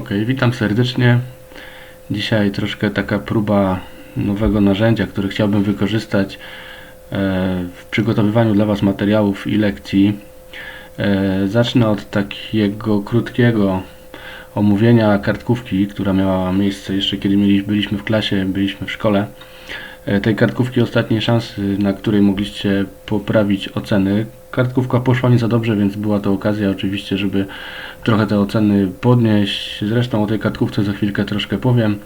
Ok, witam serdecznie. Dzisiaj troszkę taka próba nowego narzędzia, które chciałbym wykorzystać e, w przygotowywaniu dla Was materiałów i lekcji. E, Zacznę od takiego krótkiego omówienia kartkówki, która miała miejsce jeszcze kiedy byliśmy w klasie, byliśmy w szkole. E, Tej kartkówki ostatniej szansy, na której mogliście poprawić oceny. Kartkówka poszła nie za dobrze, więc była to okazja oczywiście, żeby trochę te oceny podnieść. Zresztą o tej kartkówce za chwilkę troszkę powiem.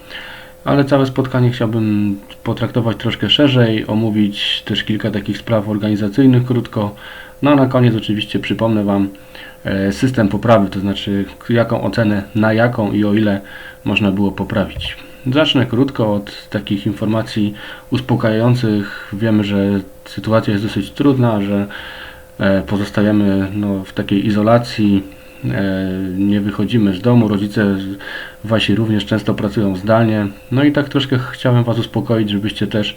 Ale całe spotkanie chciałbym potraktować troszkę szerzej, omówić też kilka takich spraw organizacyjnych krótko. No a na koniec oczywiście przypomnę Wam e, system poprawy, to znaczy jaką ocenę, na jaką i o ile można było poprawić. Zacznę krótko od takich informacji uspokajających. Wiemy, że sytuacja jest dosyć trudna, że e, pozostajemy no, w takiej izolacji, e, nie wychodzimy z domu, rodzice wasi również często pracują zdalnie. No i tak troszkę chciałem Was uspokoić, żebyście też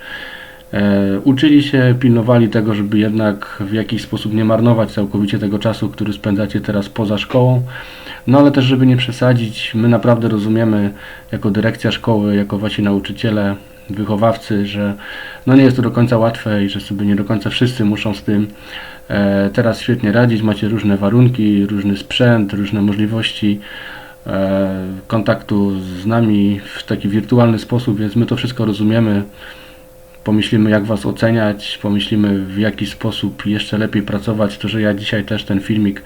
uczyli się, pilnowali tego, żeby jednak w jakiś sposób nie marnować całkowicie tego czasu, który spędzacie teraz poza szkołą. No ale też, żeby nie przesadzić, my naprawdę rozumiemy jako dyrekcja szkoły, jako wasi nauczyciele, wychowawcy, że no nie jest to do końca łatwe i że sobie nie do końca wszyscy muszą z tym e, teraz świetnie radzić. Macie różne warunki, różny sprzęt, różne możliwości e, kontaktu z nami w taki wirtualny sposób, więc my to wszystko rozumiemy. Pomyślimy, jak Was oceniać, pomyślimy, w jaki sposób jeszcze lepiej pracować. To, że ja dzisiaj też ten filmik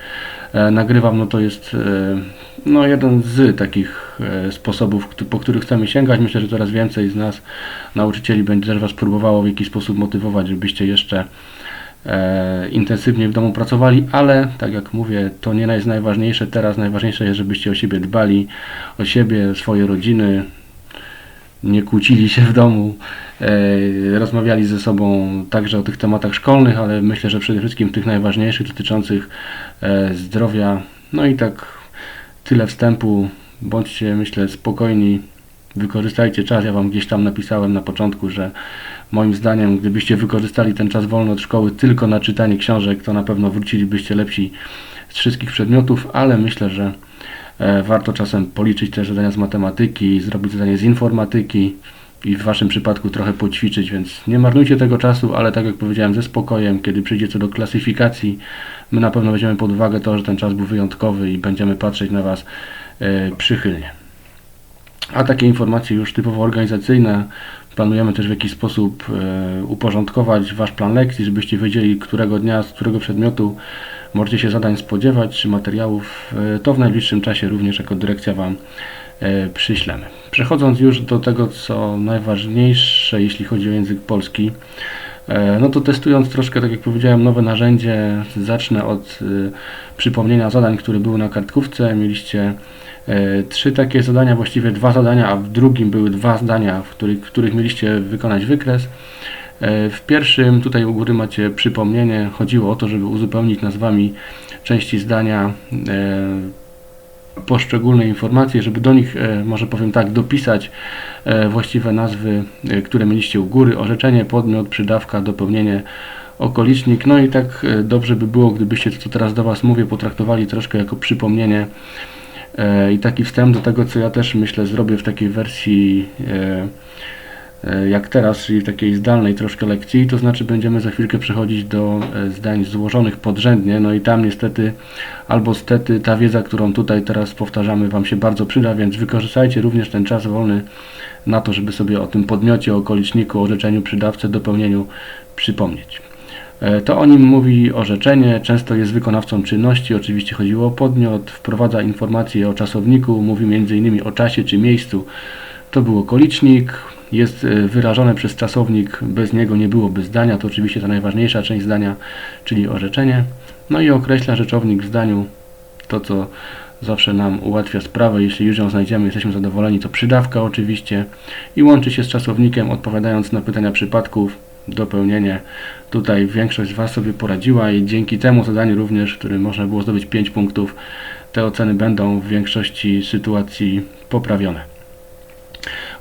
e, nagrywam, no to jest e, no, jeden z takich e, sposobów, po których chcemy sięgać. Myślę, że coraz więcej z nas, nauczycieli, będzie też Was próbowało w jakiś sposób motywować, żebyście jeszcze e, intensywniej w domu pracowali, ale tak jak mówię, to nie jest najważniejsze teraz. Najważniejsze jest, żebyście o siebie dbali, o siebie, swoje rodziny, nie kłócili się w domu, e, rozmawiali ze sobą także o tych tematach szkolnych, ale myślę, że przede wszystkim tych najważniejszych dotyczących e, zdrowia. No i tak tyle wstępu. Bądźcie, myślę, spokojni. Wykorzystajcie czas. Ja Wam gdzieś tam napisałem na początku, że moim zdaniem, gdybyście wykorzystali ten czas wolny od szkoły tylko na czytanie książek, to na pewno wrócilibyście lepsi z wszystkich przedmiotów, ale myślę, że Warto czasem policzyć te zadania z matematyki, zrobić zadanie z informatyki i w Waszym przypadku trochę poćwiczyć, więc nie marnujcie tego czasu, ale tak jak powiedziałem, ze spokojem, kiedy przyjdzie co do klasyfikacji, my na pewno weźmiemy pod uwagę to, że ten czas był wyjątkowy i będziemy patrzeć na Was e, przychylnie. A takie informacje już typowo organizacyjne, planujemy też w jakiś sposób e, uporządkować Wasz plan lekcji, żebyście wiedzieli, którego dnia, z którego przedmiotu możecie się zadań spodziewać, czy materiałów, e, to w najbliższym czasie również jako dyrekcja Wam e, przyślemy. Przechodząc już do tego, co najważniejsze, jeśli chodzi o język polski, e, no to testując troszkę, tak jak powiedziałem, nowe narzędzie, zacznę od przypomnienia zadań, które były na kartkówce. Mieliście trzy takie zadania, właściwie dwa zadania, a w drugim były dwa zdania, w których, w których mieliście wykonać wykres. E, W pierwszym, tutaj u góry macie przypomnienie, chodziło o to, żeby uzupełnić nazwami części zdania e, poszczególne informacje, żeby do nich, e, może powiem tak, dopisać właściwe nazwy, które mieliście u góry, orzeczenie, podmiot, przydawka, dopełnienie, okolicznik. No i tak dobrze by było, gdybyście to, co teraz do Was mówię, potraktowali troszkę jako przypomnienie. I taki wstęp do tego, co ja też myślę zrobię w takiej wersji jak teraz, czyli takiej zdalnej troszkę lekcji, to znaczy będziemy za chwilkę przechodzić do e, zdań złożonych podrzędnie, no i tam niestety albo stety ta wiedza, którą tutaj teraz powtarzamy Wam się bardzo przyda, więc wykorzystajcie również ten czas wolny na to, żeby sobie o tym podmiocie, okoliczniku, orzeczeniu, przydawcy, dopełnieniu przypomnieć. E, To o nim mówi orzeczenie, często jest wykonawcą czynności, oczywiście chodziło o podmiot, wprowadza informacje o czasowniku, mówi m.in. o czasie czy miejscu. To był okolicznik, jest e, wyrażone przez czasownik, bez niego nie byłoby zdania, to oczywiście ta najważniejsza część zdania, czyli orzeczenie. No i określa rzeczownik w zdaniu to, co zawsze nam ułatwia sprawę. Jeśli już ją znajdziemy, jesteśmy zadowoleni, to przydawka oczywiście i łączy się z czasownikiem, odpowiadając na pytania przypadków, dopełnienie. Tutaj większość z Was sobie poradziła i dzięki temu zadaniu również, w którym można było zdobyć 5 punktów, te oceny będą w większości sytuacji poprawione.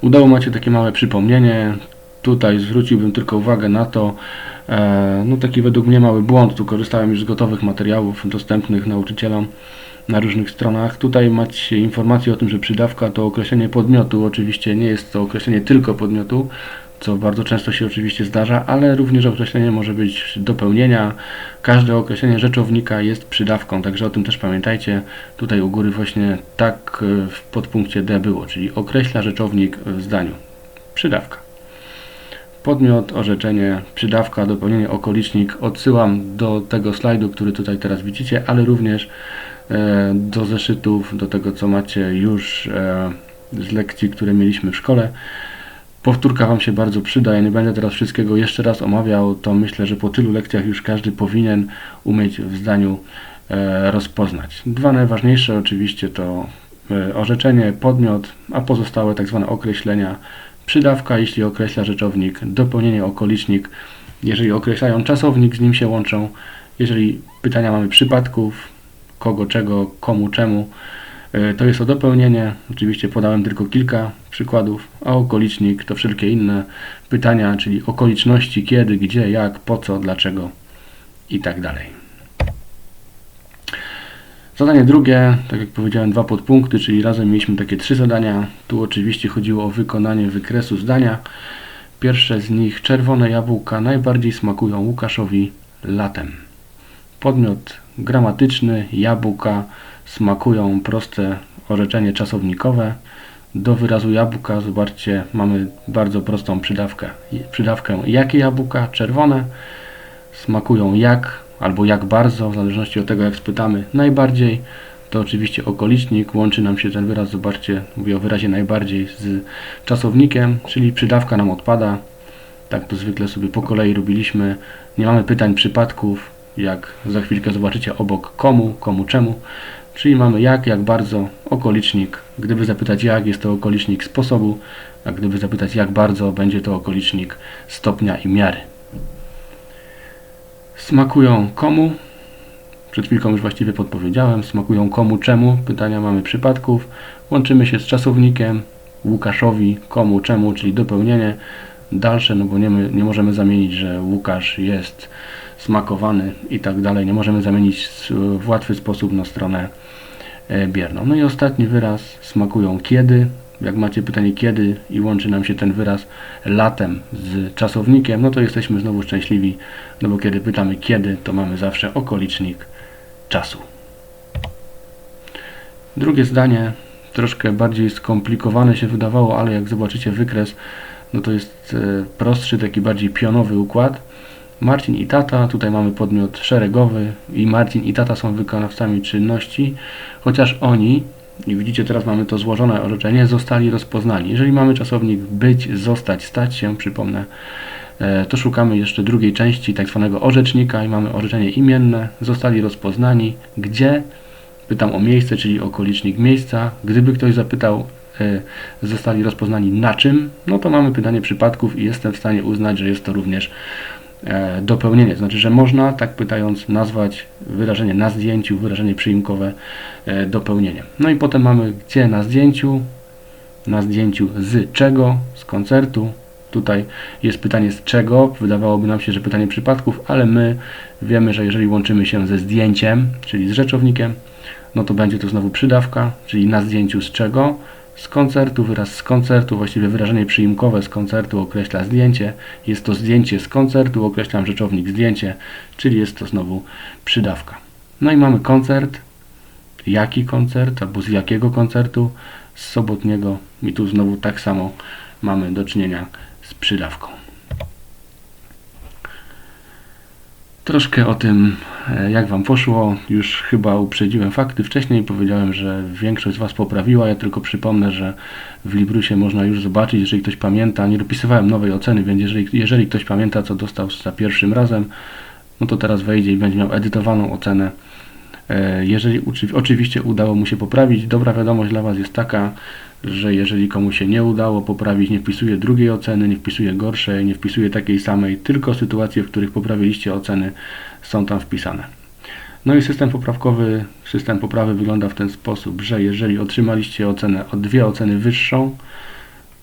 U dołu macie takie małe przypomnienie. tutaj zwróciłbym tylko uwagę na to, e, no taki według mnie mały błąd, tu korzystałem już z gotowych materiałów dostępnych nauczycielom na różnych stronach. Tutaj macie informację o tym, że przydawka to określenie podmiotu, oczywiście nie jest to określenie tylko podmiotu, co bardzo często się oczywiście zdarza, ale również określenie może być dopełnienia. Każde określenie rzeczownika jest przydawką, także o tym też pamiętajcie. Tutaj u góry właśnie tak e, w podpunkcie D było, czyli określa rzeczownik w zdaniu. Przydawka. Podmiot, orzeczenie, przydawka, dopełnienie, okolicznik. Odsyłam do tego slajdu, który tutaj teraz widzicie, ale również e, do zeszytów, do tego co macie już e, z lekcji, które mieliśmy w szkole. Powtórka Wam się bardzo przyda. Ja nie będę teraz wszystkiego jeszcze raz omawiał. To myślę, że po tylu lekcjach już każdy powinien umieć w zdaniu e, rozpoznać. Dwa najważniejsze oczywiście to e, orzeczenie, podmiot, a pozostałe tak zwane określenia. Przydawka, jeśli określa rzeczownik, dopełnienie okolicznik, jeżeli określają czasownik, z nim się łączą. Jeżeli pytania mamy przypadków, kogo, czego, komu, czemu, to jest to dopełnienie. Oczywiście podałem tylko kilka przykładów, a okolicznik to wszelkie inne pytania, czyli okoliczności, kiedy, gdzie, jak, po co, dlaczego i tak. Zadanie drugie, tak jak powiedziałem, dwa podpunkty, czyli razem mieliśmy takie trzy zadania. Tu oczywiście chodziło o wykonanie wykresu zdania. Pierwsze z nich czerwone jabłka najbardziej smakują Łukaszowi latem. Podmiot gramatyczny, jabłka smakują proste orzeczenie czasownikowe. Do wyrazu jabłka, zobaczcie, mamy bardzo prostą przydawkę. Przydawkę jakie jabłka? Czerwone. Smakują jak albo jak bardzo, w zależności od tego jak spytamy najbardziej. To oczywiście okolicznik, łączy nam się ten wyraz, zobaczcie, mówię o wyrazie najbardziej z czasownikiem, czyli przydawka nam odpada. Tak to zwykle sobie po kolei robiliśmy. Nie mamy pytań przypadków, jak za chwilkę zobaczycie obok komu, komu czemu. Czyli mamy jak, jak bardzo, okolicznik. Gdyby zapytać jak, jest to okolicznik sposobu, a gdyby zapytać jak bardzo, będzie to okolicznik stopnia i miary. Smakują komu? Przed chwilką już właściwie podpowiedziałem. Smakują komu, czemu? Pytania mamy przypadków. Łączymy się z czasownikiem. Łukaszowi, komu, czemu, czyli dopełnienie. Dalsze, no bo nie, nie możemy zamienić, że Łukasz jest smakowany i tak dalej. Nie możemy zamienić w łatwy sposób na stronę e, bierną. No i ostatni wyraz smakują kiedy. Jak macie pytanie kiedy i łączy nam się ten wyraz latem z czasownikiem, no to jesteśmy znowu szczęśliwi, no bo kiedy pytamy kiedy, to mamy zawsze okolicznik czasu. Drugie zdanie, troszkę bardziej skomplikowane się wydawało, ale jak zobaczycie wykres, no to jest e, prostszy, taki bardziej pionowy układ. Marcin i tata, tutaj mamy podmiot szeregowy i Marcin i tata są wykonawcami czynności, chociaż oni, i widzicie teraz mamy to złożone orzeczenie, zostali rozpoznani. Jeżeli mamy czasownik być, zostać, stać się, przypomnę, e, to szukamy jeszcze drugiej części tak zwanego orzecznika i mamy orzeczenie imienne, zostali rozpoznani, gdzie, pytam o miejsce, czyli okolicznik miejsca. Gdyby ktoś zapytał, e, zostali rozpoznani na czym, no to mamy pytanie przypadków i jestem w stanie uznać, że jest to również E, dopełnienie. Znaczy, że można, tak pytając, nazwać wyrażenie na zdjęciu, wyrażenie przyimkowe e, dopełnieniem. No i potem mamy gdzie na zdjęciu, na zdjęciu z czego, z koncertu. Tutaj jest pytanie z czego, wydawałoby nam się, że pytanie przypadków, ale my wiemy, że jeżeli łączymy się ze zdjęciem, czyli z rzeczownikiem, no to będzie to znowu przydawka, czyli na zdjęciu z czego, z koncertu, wyraz z koncertu, właściwie wyrażenie przyimkowe z koncertu określa zdjęcie. Jest to zdjęcie z koncertu, określam rzeczownik zdjęcie, czyli jest to znowu przydawka. No i mamy koncert. Jaki koncert, albo z jakiego koncertu? Z sobotniego. I tu znowu tak samo mamy do czynienia z przydawką. Troszkę o tym, e, jak Wam poszło. Już chyba uprzedziłem fakty wcześniej. Powiedziałem, że większość z Was poprawiła. Ja tylko przypomnę, że w Librusie można już zobaczyć, jeżeli ktoś pamięta. Nie dopisywałem nowej oceny, więc jeżeli, jeżeli ktoś pamięta, co dostał za pierwszym razem, no to teraz wejdzie i będzie miał edytowaną ocenę. E, jeżeli oczywiście udało mu się poprawić, dobra wiadomość dla Was jest taka, że jeżeli komuś się nie udało poprawić, nie wpisuje drugiej oceny, nie wpisuje gorszej, nie wpisuje takiej samej, tylko sytuacje, w których poprawiliście oceny są tam wpisane. No i system poprawkowy, system poprawy wygląda w ten sposób, że jeżeli otrzymaliście ocenę o dwie oceny wyższą,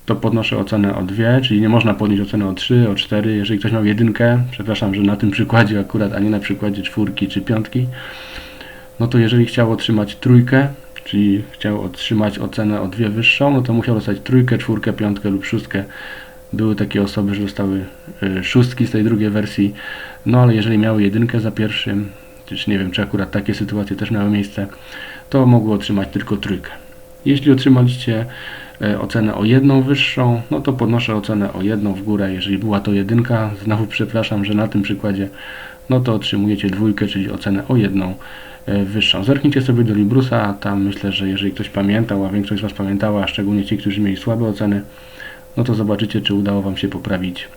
to podnoszę ocenę o 2, czyli nie można podnieść oceny o 3, o 4. Jeżeli ktoś miał jedynkę, przepraszam, że na tym przykładzie akurat, a nie na przykładzie czwórki czy piątki, no to jeżeli chciał otrzymać trójkę, czyli chciał otrzymać ocenę o dwie wyższą, no to musiał dostać trójkę, czwórkę, piątkę lub szóstkę. Były takie osoby, że dostały y, szóstki z tej drugiej wersji, no ale jeżeli miały jedynkę za pierwszym, czy nie wiem, czy akurat takie sytuacje też miały miejsce, to mogły otrzymać tylko trójkę. Jeśli otrzymaliście e, ocenę o jedną wyższą, no to podnoszę ocenę o jedną w górę. Jeżeli była to jedynka, znowu przepraszam, że na tym przykładzie, no to otrzymujecie dwójkę, czyli ocenę o jedną e, wyższą. Zerknijcie sobie do Librusa, tam myślę, że jeżeli ktoś pamiętał, a większość z Was pamiętała, a szczególnie ci, którzy mieli słabe oceny, no to zobaczycie, czy udało Wam się poprawić,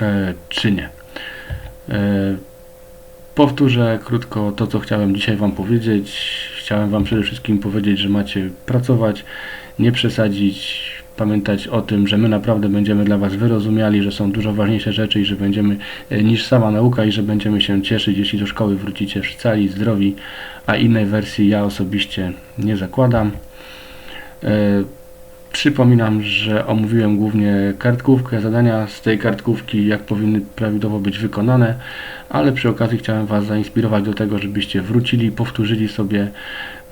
e, czy nie. E, Powtórzę krótko to, co chciałem dzisiaj Wam powiedzieć. Chciałem Wam przede wszystkim powiedzieć, że macie pracować, nie przesadzić, pamiętać o tym, że my naprawdę będziemy dla Was wyrozumiali, że są dużo ważniejsze rzeczy i że będziemy e, niż sama nauka i że będziemy się cieszyć, jeśli do szkoły wrócicie cali, zdrowi, a innej wersji ja osobiście nie zakładam. E, Przypominam, że omówiłem głównie kartkówkę, zadania z tej kartkówki, jak powinny prawidłowo być wykonane, ale przy okazji chciałem Was zainspirować do tego, żebyście wrócili, powtórzyli sobie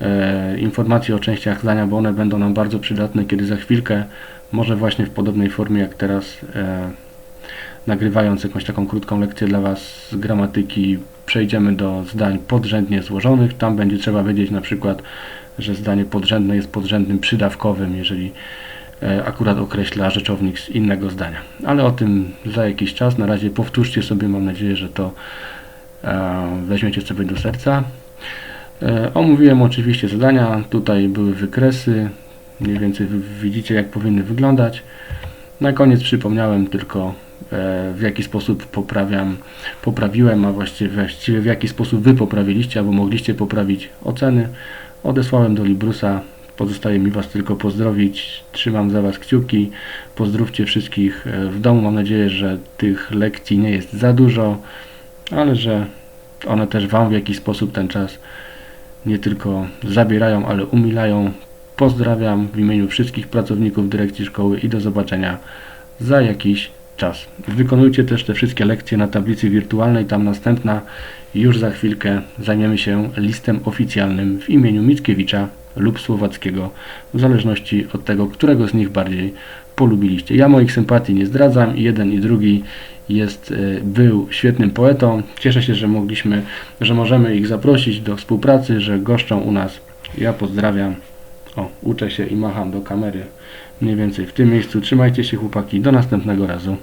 e, informacje o częściach zdania, bo one będą nam bardzo przydatne, kiedy za chwilkę, może właśnie w podobnej formie jak teraz, e, nagrywając jakąś taką krótką lekcję dla Was z gramatyki, przejdziemy do zdań podrzędnie złożonych. Tam będzie trzeba wiedzieć na przykład, że zdanie podrzędne jest podrzędnym przydawkowym, jeżeli e, akurat określa rzeczownik z innego zdania. Ale o tym za jakiś czas. Na razie powtórzcie sobie, mam nadzieję, że to weźmiecie sobie do serca. E, omówiłem oczywiście zadania, tutaj były wykresy, mniej więcej widzicie jak powinny wyglądać. Na koniec przypomniałem tylko w jaki sposób poprawiam, poprawiłem, a właściwie, w jaki sposób Wy poprawiliście albo mogliście poprawić oceny. Odesłałem do Librusa. Pozostaje mi Was tylko pozdrowić. Trzymam za Was kciuki. Pozdrówcie wszystkich w domu. Mam nadzieję, że tych lekcji nie jest za dużo, ale że one też Wam w jakiś sposób ten czas nie tylko zabierają, ale umilają. Pozdrawiam w imieniu wszystkich pracowników dyrekcji szkoły i do zobaczenia za jakiś czas. Wykonujcie też te wszystkie lekcje na tablicy wirtualnej, tam następna już za chwilkę zajmiemy się listem oficjalnym w imieniu Mickiewicza lub Słowackiego, w zależności od tego, którego z nich bardziej polubiliście. Ja moich sympatii nie zdradzam, jeden i drugi jest, e, był świetnym poetą. Cieszę się, że mogliśmy, że możemy ich zaprosić do współpracy, że goszczą u nas. Ja pozdrawiam. O, uczę się i macham do kamery. Mniej więcej w tym miejscu. Trzymajcie się chłopaki. Do następnego razu.